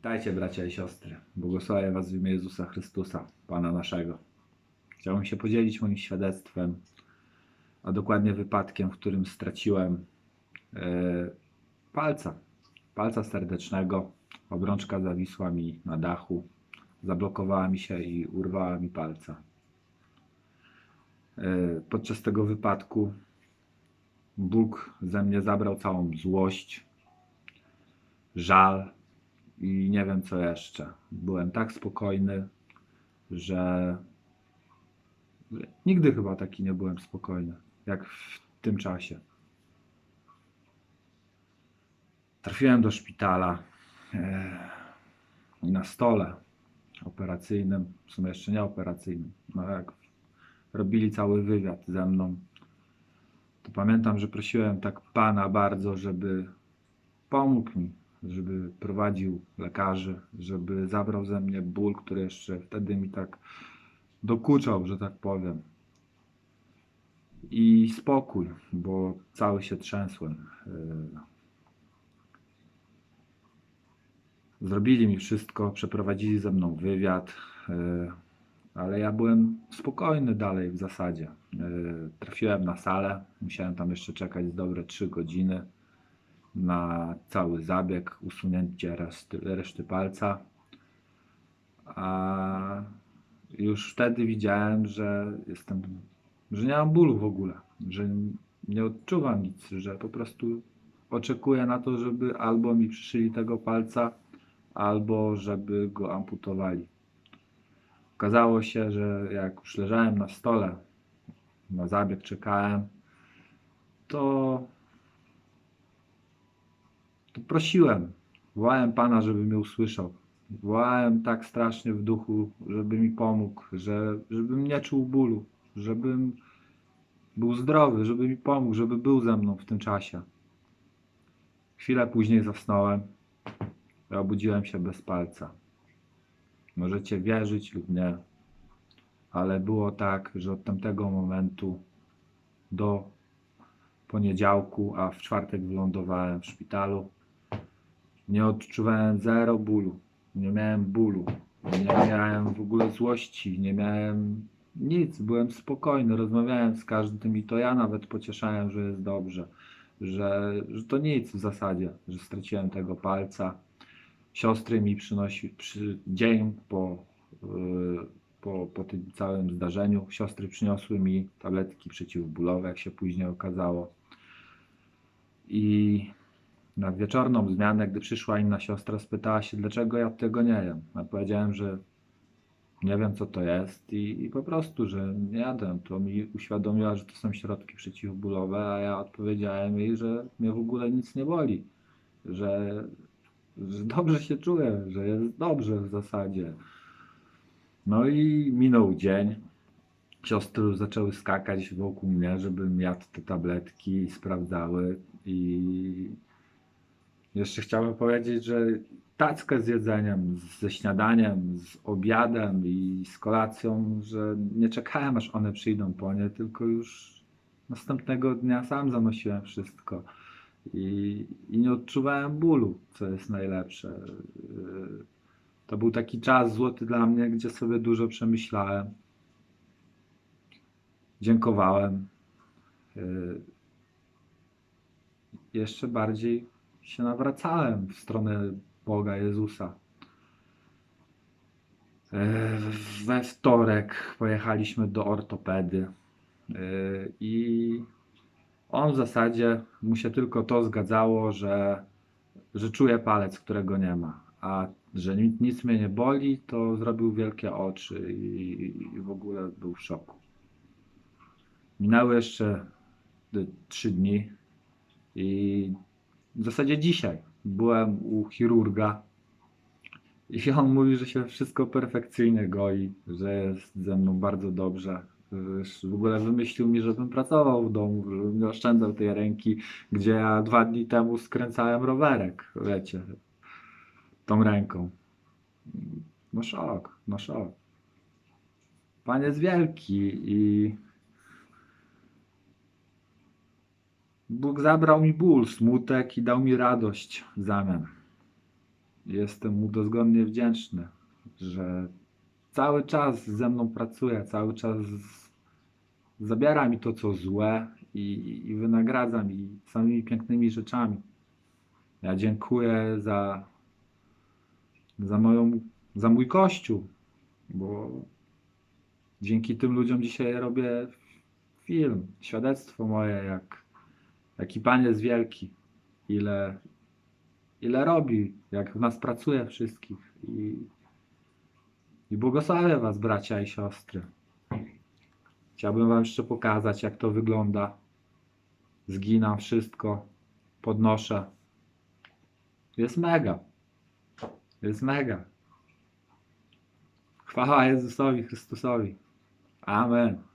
Witajcie bracia i siostry. Błogosławię Was w imię Jezusa Chrystusa, Pana naszego. Chciałbym się podzielić moim świadectwem, a dokładnie wypadkiem, w którym straciłem e, palca, palca serdecznego. Obrączka zawisła mi na dachu, zablokowała mi się i urwała mi palca. E, podczas tego wypadku Bóg ze mnie zabrał całą złość, żal i nie wiem co jeszcze. Byłem tak spokojny, że nigdy chyba taki nie byłem spokojny, jak w tym czasie. Trafiłem do szpitala e, i na stole operacyjnym, w sumie jeszcze nie operacyjnym, no jak robili cały wywiad ze mną, to pamiętam, że prosiłem tak Pana bardzo, żeby pomógł mi, żeby prowadził lekarzy, żeby zabrał ze mnie ból, który jeszcze wtedy mi tak dokuczał, że tak powiem. I spokój, bo cały się trzęsłem. Yy. Zrobili mi wszystko, przeprowadzili ze mną wywiad, yy, ale ja byłem spokojny dalej w zasadzie. Yy, Trafiłem na salę, musiałem tam jeszcze czekać dobre 3 godziny na cały zabieg, usunięcie reszty, reszty palca. A już wtedy widziałem, że jestem, że nie mam bólu w ogóle, że nie odczuwam nic, że po prostu oczekuję na to, żeby albo mi przyszyli tego palca, albo żeby go amputowali. Okazało się, że jak już leżałem na stole, na zabieg czekałem, to, to prosiłem, wołałem Pana, żeby mnie usłyszał. Wołałem tak strasznie w duchu, żeby mi pomógł, że, żebym nie czuł bólu, żebym był zdrowy, żeby mi pomógł, żeby był ze mną w tym czasie. Chwilę później zasnąłem i obudziłem się bez palca. Możecie wierzyć lub nie, ale było tak, że od tamtego momentu do poniedziałku, a w czwartek wylądowałem w szpitalu, nie odczuwałem zero bólu. Nie miałem bólu, nie miałem w ogóle złości, nie miałem nic, byłem spokojny, rozmawiałem z każdym i to ja nawet pocieszałem, że jest dobrze, że, że to nic w zasadzie, że straciłem tego palca. Siostry mi przynosi przy dzień po, yy, po, po tym całym zdarzeniu, siostry przyniosły mi tabletki przeciwbólowe, jak się później okazało. I na wieczorną zmianę, gdy przyszła inna siostra, spytała się, dlaczego ja tego nie jem. Ja powiedziałem, że nie wiem, co to jest i, i po prostu, że nie jadę. To mi uświadomiła, że to są środki przeciwbólowe, a ja odpowiedziałem jej, że mnie w ogóle nic nie boli, że, że dobrze się czuję, że jest dobrze w zasadzie. No i minął dzień. Siostry zaczęły skakać wokół mnie, żebym jadł te tabletki i sprawdzały i jeszcze chciałbym powiedzieć, że tackę z jedzeniem, ze śniadaniem, z obiadem i z kolacją, że nie czekałem aż one przyjdą po nie, tylko już następnego dnia sam zanosiłem wszystko i, i nie odczuwałem bólu, co jest najlepsze. To był taki czas złoty dla mnie, gdzie sobie dużo przemyślałem. Dziękowałem. Jeszcze bardziej się nawracałem w stronę Boga Jezusa. E, We wtorek pojechaliśmy do ortopedy e, i on w zasadzie mu się tylko to zgadzało, że, że czuje palec, którego nie ma, a że nic, nic mnie nie boli, to zrobił wielkie oczy i, i w ogóle był w szoku. Minęły jeszcze y, trzy dni i w zasadzie dzisiaj byłem u chirurga i on mówi, że się wszystko perfekcyjnie goi, że jest ze mną bardzo dobrze. W ogóle wymyślił mi, żebym pracował w domu, żebym nie oszczędzał tej ręki, gdzie ja dwa dni temu skręcałem rowerek, wiecie, tą ręką. No szok, no szok. Pan jest wielki i Bóg zabrał mi ból, smutek i dał mi radość w zamian. Jestem mu dozgonnie wdzięczny, że cały czas ze mną pracuje, cały czas zabiera mi to, co złe i, i wynagradza mi samymi pięknymi rzeczami. Ja dziękuję za, za moją, za mój kościół, bo dzięki tym ludziom dzisiaj robię film, świadectwo moje, jak, jaki Pan jest wielki, ile, ile robi, jak w nas pracuje wszystkich i, i błogosławię Was, bracia i siostry. Chciałbym Wam jeszcze pokazać, jak to wygląda. Zginam wszystko, podnoszę. Jest mega. Jest mega. Chwała Jezusowi Chrystusowi. Amen.